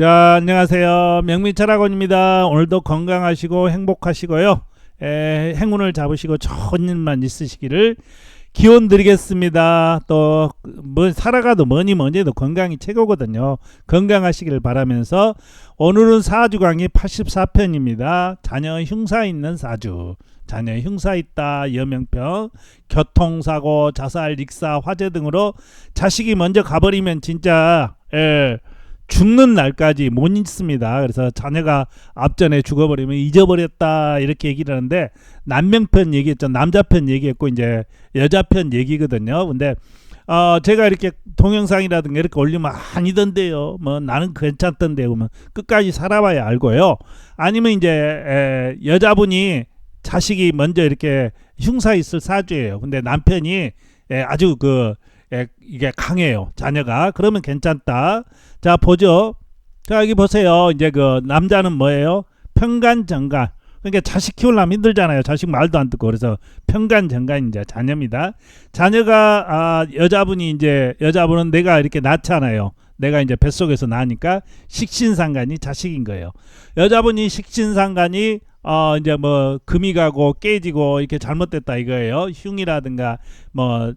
자, 안녕하세요. 명민철학원입니다. 오늘도 건강하시고 행복하시고요. 에, 행운을 잡으시고 좋은 일만 있으시기를 기원 드리겠습니다. 또, 뭐, 살아가도 뭐니 뭐니 해도 건강이 최고거든요. 건강하시기를 바라면서 오늘은 사주 강의 84편입니다. 자녀 흉사 있는 사주. 자녀 흉사 있다, 여명평, 교통사고, 자살, 익사, 화재 등으로 자식이 먼저 가버리면 진짜, 예, 죽는 날까지 못 잊습니다. 그래서 자녀가 앞전에 죽어버리면 잊어버렸다 이렇게 얘기를 하는데 남명편 얘기했죠. 남자편 얘기했고 이제 여자편 얘기거든요. 근데 어 제가 이렇게 동영상이라든가 이렇게 올리면 아니던데요. 뭐 나는 괜찮던데 그러면 끝까지 살아봐야 알고요. 아니면 이제 에, 여자분이 자식이 먼저 이렇게 흉사 있을 사주예요. 근데 남편이 에, 아주 그 에, 이게 강해요. 자녀가 그러면 괜찮다. 자 보죠. 자 여기 보세요. 이제 그 남자는 뭐예요? 평간 정간. 그러니까 자식 키우려면 힘들잖아요. 자식 말도 안 듣고 그래서 평간 정간 이제 자녀입니다. 자녀가 아 여자분이 이제 여자분은 내가 이렇게 낳잖아요. 내가 이제 뱃속에서 나니까 식신상간이 자식인 거예요. 여자분이 식신상간이 어 이제 뭐 금이 가고 깨지고 이렇게 잘못됐다 이거예요. 흉이라든가 뭐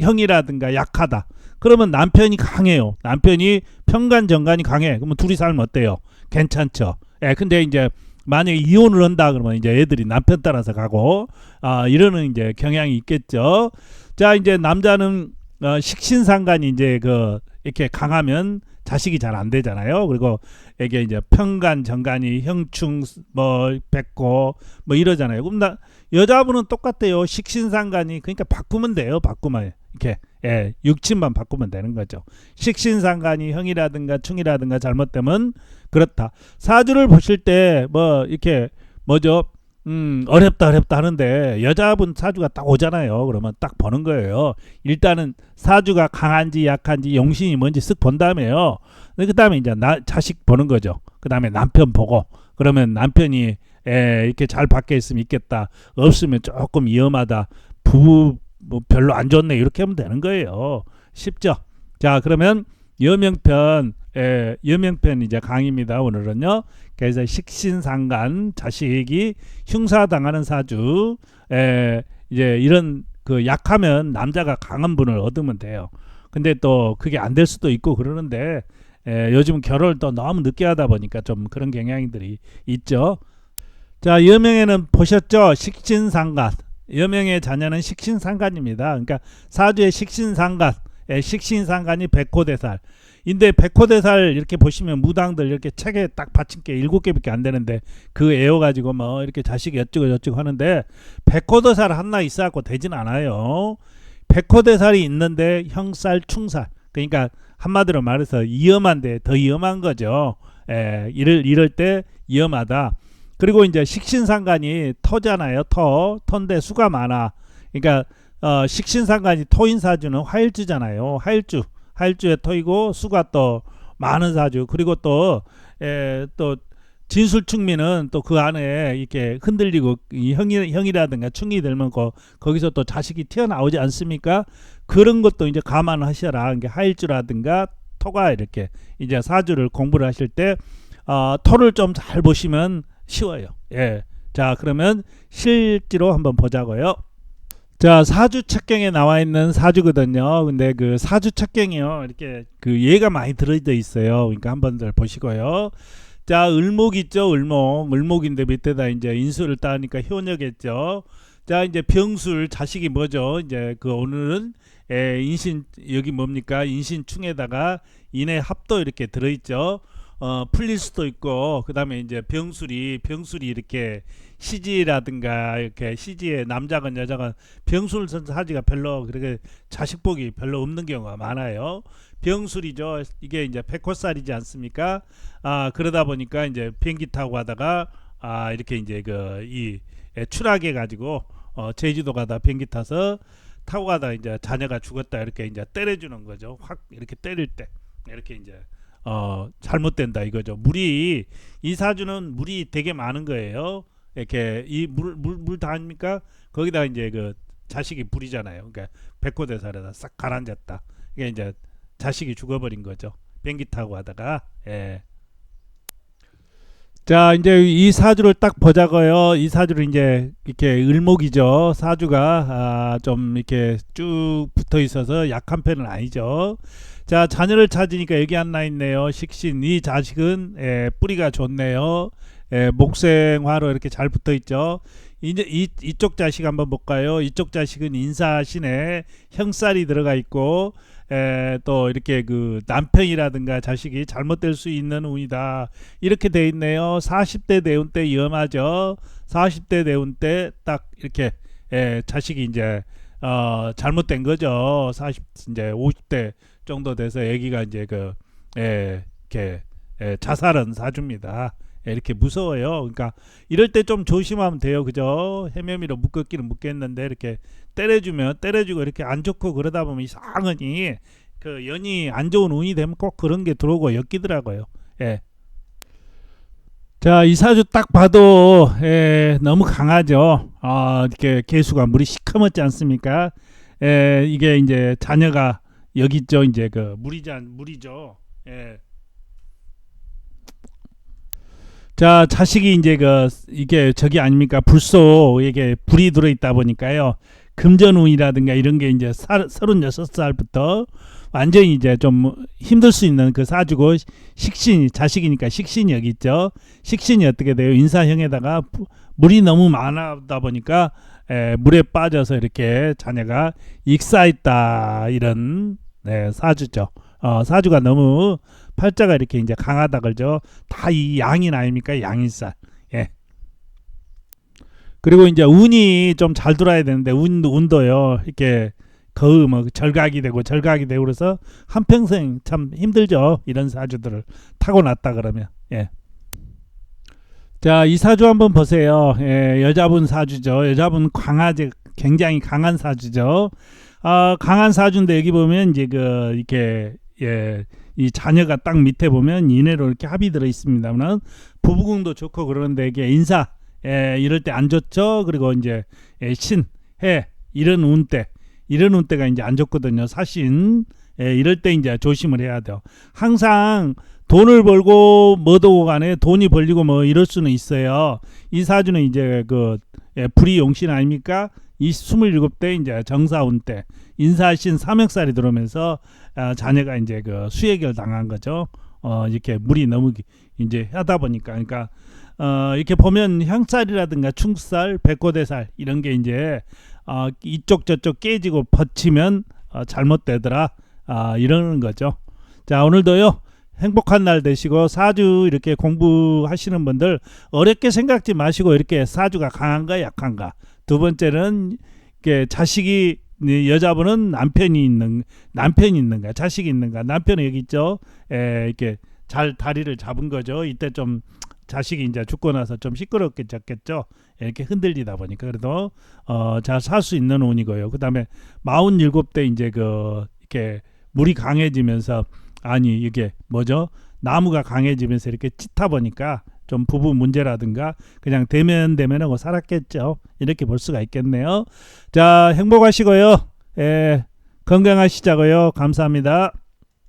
형이라든가 약하다. 그러면 남편이 강해요. 남편이 평간 정간이 강해. 그러면 둘이 살면 어때요? 괜찮죠. 예, 근데 이제 만약에 이혼을 한다 그러면 이제 애들이 남편 따라서 가고 아 이러는 이제 경향이 있겠죠. 자 이제 남자는 어, 식신상간이 이제 그 이렇게 강하면 자식이 잘 안 되잖아요. 그리고 이게 이제 평간 정간이 형충 뭐 뱉고 뭐 이러잖아요. 그럼 나 여자분은 똑같대요. 식신상간이 그러니까 바꾸면 돼요. 바꾸면 이렇게 예, 육친만 바꾸면 되는 거죠. 식신상간이 형이라든가 충이라든가 잘못되면 그렇다. 사주를 보실 때 뭐 이렇게 뭐죠? 음, 어렵다 어렵다 하는데 여자분 사주가 딱 오잖아요. 그러면 딱 보는 거예요. 일단은 사주가 강한지 약한지 용신이 뭔지 쓱 본 다음에요. 그 다음에 이제 나 자식 보는 거죠. 그 다음에 남편 보고 그러면 남편이 에, 이렇게 잘 밖에 있으면 있겠다. 없으면 조금 위험하다. 부부 뭐 별로 안 좋네 이렇게 하면 되는 거예요. 쉽죠. 자 그러면 여명편 에, 여명편 이제 강의입니다. 오늘은요. 그래서 식신상간 자식이 흉사당하는 사주 에, 이제 이런 그 약하면 남자가 강한 분을 얻으면 돼요. 근데 또 그게 안 될 수도 있고 그러는데 에, 요즘 결혼을 또 너무 늦게 하다 보니까 좀 그런 경향들이 있죠. 자 여명에는 보셨죠? 식신상간 여명의 자녀는 식신상간입니다. 그러니까 사주의 식신상간, 예, 식신상간이 백호대살. 인데 백호대살 이렇게 보시면 무당들 이렇게 책에 딱 받친 게 일곱 개밖에 안 되는데 그 애워 가지고 뭐 이렇게 자식이 어쩌고 저쩌고 하는데 백호대살 하나 있어 갖고 되진 않아요. 백호대살이 있는데 형살, 충살. 그러니까 한마디로 말해서 위험한데 더 위험한 거죠. 예, 이럴 이럴 때 위험하다. 그리고 이제 식신상간이 터잖아요. 터. 터인데 수가 많아. 그러니까 어, 식신상간이 토인 사주는 화일주잖아요. 화일주. 화일주의 토이고 수가 또 많은 사주. 그리고 또 에, 또 진술 충미는 또 그 안에 이렇게 흔들리고 이 형이 형이라든가 충이 들면 거, 거기서 또 자식이 튀어나오지 않습니까? 그런 것도 이제 감안하셔라. 그러니까 하일주라든가 토가 이렇게 이제 사주를 공부를 하실 때 어, 토를 좀 잘 보시면 쉬워요. 예. 자, 그러면 실제로 한번 보자고요. 자, 사주 책경에 나와 있는 사주거든요. 근데 그 사주 책경이요. 이렇게 그 예가 많이 들어져 있어요. 그러니까 한번들 보시고요. 자, 을목 있죠? 을목. 을목인데 밑에다 이제 인수를 따니까 효녀겠죠. 자, 이제 병술 자식이 뭐죠? 이제 그 오늘은 에, 인신 여기 뭡니까? 인신충에다가 인의 합도 이렇게 들어 있죠. 어, 풀릴 수도 있고 그다음에 이제 병술이 병술이 이렇게 시지라든가 이렇게 시지에 남자건 여자건 병술 선사지가 별로 그렇게 자식복이 별로 없는 경우가 많아요. 병술이죠. 이게 이제 백호살이지 않습니까? 아 그러다 보니까 이제 비행기 타고 가다가 아 이렇게 이제 그 이 추락해 가지고 어, 제주도 가다 비행기 타서 타고 가다 이제 자녀가 죽었다 이렇게 이제 때려주는 거죠. 확 이렇게 때릴 때 이렇게 이제 어, 잘못된다 이거죠. 물이 이 사주는 물이 되게 많은 거예요. 이렇게 이 물 물물다 아닙니까? 거기다 이제 그 자식이 불이잖아요. 그러니까 백호대살에다 싹 가라앉았다. 이게 이제 자식이 죽어버린 거죠. 비행기 타고 하다가 예. 자, 이제 이 사주를 딱 보자고요. 이 사주를 이제 이렇게 을목이죠. 사주가 아, 좀 이렇게 쭉 붙어 있어서 약한 편은 아니죠. 자, 자녀를 찾으니까 여기 하나 있네요. 식신. 이 자식은 예, 뿌리가 좋네요. 예, 목생화로 이렇게 잘 붙어 있죠. 이제 이, 이쪽 자식 한번 볼까요? 이쪽 자식은 인사신에 형살이 들어가 있고 에, 또 이렇게 그 남편이라든가 자식이 잘못될 수 있는 운이다. 이렇게 돼 있네요. 40대 대운 때 위험하죠. 40대 대운 때 딱 이렇게 에, 자식이 이제 어, 잘못된 거죠. 40 이제 50대 정도 돼서 아기가 이제 그 에, 이렇게 에, 자살은 사줍니다. 예, 이렇게 무서워요. 그러니까 이럴 때 좀 조심하면 돼요. 그죠? 해면미로 묶었기는 묶겠는데 이렇게 때려주면 때려주고 이렇게 안 좋고 그러다 보면 이상하니 그 연이 안 좋은 운이 되면 꼭 그런 게 들어오고 엮이더라고요. 예. 자, 이 사주 딱 봐도 예, 너무 강하죠. 아, 이렇게 개수가 물이 시커멓지 않습니까? 예, 이게 이제 자녀가 여기 있죠. 이제 그 물이잔 물이죠. 예. 자, 자식이 이제 그 이게 저기 아닙니까? 불소 이게 불이 들어 있다 보니까요. 금전운이라든가 이런 게 이제 36살부터 완전히 이제 좀 힘들 수 있는 그 사주고 식신이 자식이니까 식신이 여기 있죠. 식신이 어떻게 돼요? 인사형에다가 부- 물이 너무 많아다 보니까 에, 물에 빠져서 이렇게 자녀가 익사했다 이런 네, 사주죠. 어, 사주가 너무 팔자가 이렇게 이제 강하다 그러죠. 다 이 양인 아닙니까? 양인살. 예. 그리고 이제 운이 좀잘 돌아야 되는데 운 운도요. 이렇게 거의 뭐 절각이 되고 절각이 되고 그래서 한 평생 참 힘들죠. 이런 사주들을 타고 났다 그러면. 예. 자, 이 사주 한번 보세요. 예, 여자분 사주죠. 여자분 강하지 굉장히 강한 사주죠. 아, 강한 사주인데 여기 보면 이제 그 이렇게 예, 이 자녀가 딱 밑에 보면 인해로 이렇게 합이 들어 있습니다만 부부궁도 좋고 그러는데 이게 인사 예, 이럴 때 안 좋죠. 그리고 이제 예, 신, 해 이런 운때 이런 운때가 이제 안 좋거든요. 사신 예, 이럴 때 이제 조심을 해야 돼요. 항상 돈을 벌고 뭐도 간에 돈이 벌리고 뭐 이럴 수는 있어요. 이 사주는 이제 그 예, 불이 용신 아닙니까? 이 27대 이제 정사운 때 인사신 삼역살이 들어오면서 아, 자녀가 이제 그 수해결 당한 거죠. 어, 이렇게 물이 너무 기- 이제 하다 보니까 그러니까 어, 이렇게 보면 향살이라든가 충살, 백고대살 이런 게 이제 어, 이쪽 저쪽 깨지고 버치면 어, 잘못되더라. 아, 이러는 거죠. 자, 오늘도요. 행복한 날 되시고 사주 이렇게 공부하시는 분들 어렵게 생각지 마시고 이렇게 사주가 강한가 약한가. 두 번째는 이게 자식이 이 여자분은 남편이 있는 남편이 있는가 자식이 있는가 남편은 여기 있죠. 에, 이렇게 잘 다리를 잡은 거죠. 이때 좀 자식이 이제 죽고 나서 좀 시끄럽게 졌겠죠. 이렇게 흔들리다 보니까 그래도 어, 잘 살 수 있는 운이고요. 그다음에 47대 이제 그 이렇게 물이 강해지면서 아니 이게 뭐죠? 나무가 강해지면서 이렇게 짙다 보니까 좀 부부 문제라든가 그냥 대면 대면하고 살았겠죠. 이렇게 볼 수가 있겠네요. 자, 행복하시고요. 예, 건강하시자고요. 감사합니다.